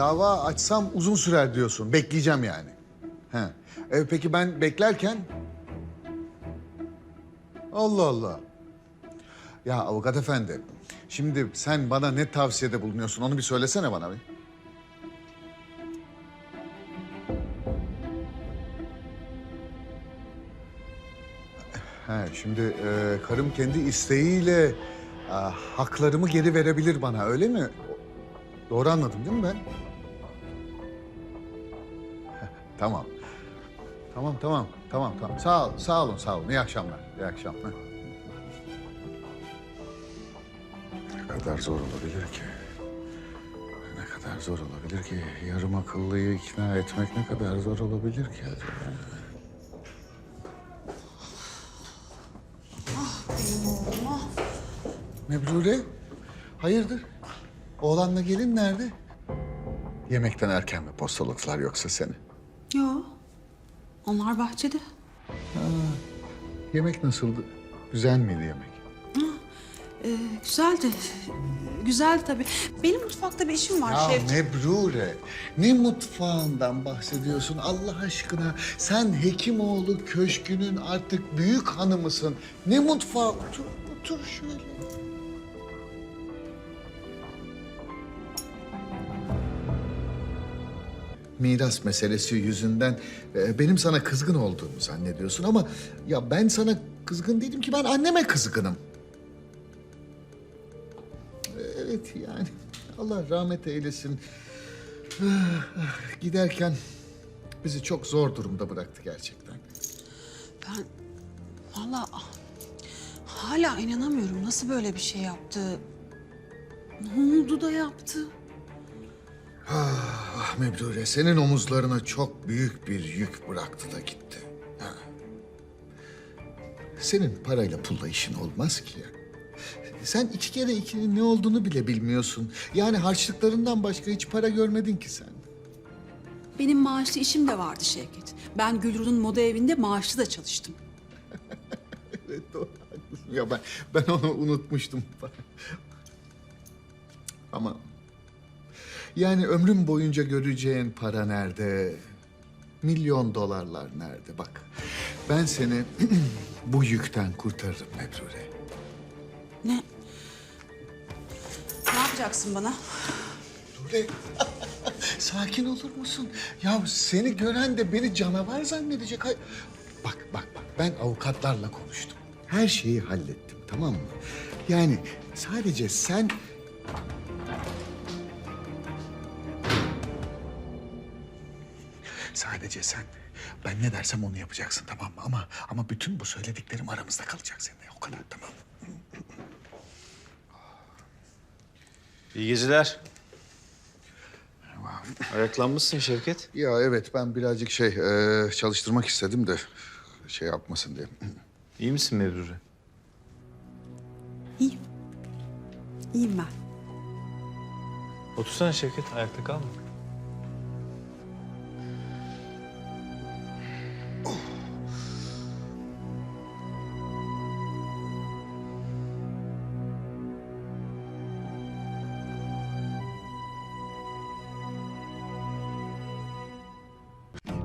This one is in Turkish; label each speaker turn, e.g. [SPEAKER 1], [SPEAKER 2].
[SPEAKER 1] Dava açsam uzun sürer diyorsun. Bekleyeceğim yani. He. E, peki ben beklerken? Allah Allah. Ya avukat efendi, şimdi sen bana ne tavsiyede bulunuyorsun onu bir söylesene bana bir. He, şimdi e, karım kendi isteğiyle e, haklarımı geri verebilir bana öyle mi? Doğru anladım değil mi ben? Tamam. Tamam tamam tamam tamam. Sağ ol, sağ olun sağ olun. İyi akşamlar. İyi akşamlar. Ne kadar zor olabilir ki? Ne kadar zor olabilir ki? Yarım akıllıyı ikna etmek ne kadar zor olabilir ki acaba?
[SPEAKER 2] Benim.
[SPEAKER 1] Mebrure, hayırdır? Oğlanla gelin nerede? Yemekten erken mi postalıklar yoksa seni?
[SPEAKER 2] Yo. Onlar bahçede.
[SPEAKER 1] Yemek nasıldı? Güzel miydi yemek?
[SPEAKER 2] Ee, güzeldi. Güzeldi tabii. Benim mutfakta bir işim var
[SPEAKER 1] Ya
[SPEAKER 2] Şevket.
[SPEAKER 1] Mebrure, ne mutfağından bahsediyorsun Allah aşkına? Sen Hekimoğlu Köşkü'nün artık büyük hanımısın. Ne mutfağı? Otur, otur şöyle. Miras meselesi yüzünden e, benim sana kızgın olduğumu zannediyorsun ama ya ben sana kızgın değilim ki ben anneme kızgınım. Evet yani Allah rahmet eylesin. Ah, ah, Giderken bizi çok zor durumda bıraktı gerçekten.
[SPEAKER 2] Ben vallahi ah, hala inanamıyorum. Nasıl böyle bir şey yaptı? Ne oldu da yaptı?
[SPEAKER 1] Ah Mebrure senin omuzlarına çok büyük bir yük bıraktı da gitti. Ha. Senin parayla pulla işin olmaz ki ya. Sen iki kere ikinin ne olduğunu bile bilmiyorsun. Yani harçlıklarından başka hiç para görmedin ki sen.
[SPEAKER 2] Benim maaşlı işim de vardı Şevket. Ben Gülru'nun moda evinde maaşlı da çalıştım.
[SPEAKER 1] Evet doğru haklısın. Ya ben, ben onu unutmuştum. Ama yani ömrüm boyunca göreceğin para nerede? Milyon dolarlar nerede? Bak ben seni bu yükten kurtarırım Mebrure.
[SPEAKER 2] Ne? Ne yapacaksın bana?
[SPEAKER 1] Mebrure sakin olur musun? Ya seni gören de beni canavar zannedecek. Hay- Bak bak bak ben avukatlarla konuştum. Her şeyi hallettim tamam mı? Yani sadece sen Sadece sen ben ne dersem onu yapacaksın tamam mı? Ama ama bütün bu söylediklerim aramızda kalacak seninle. O kadar tamam mı?
[SPEAKER 3] İyi geceler. Ayaklanmışsın Şevket.
[SPEAKER 1] Ya evet ben birazcık şey e, çalıştırmak istedim de şey yapmasın diye.
[SPEAKER 3] İyi misin Mebrure?
[SPEAKER 2] İyiyim. İyiyim ben.
[SPEAKER 3] Otursana Şevket, ayakta kalma.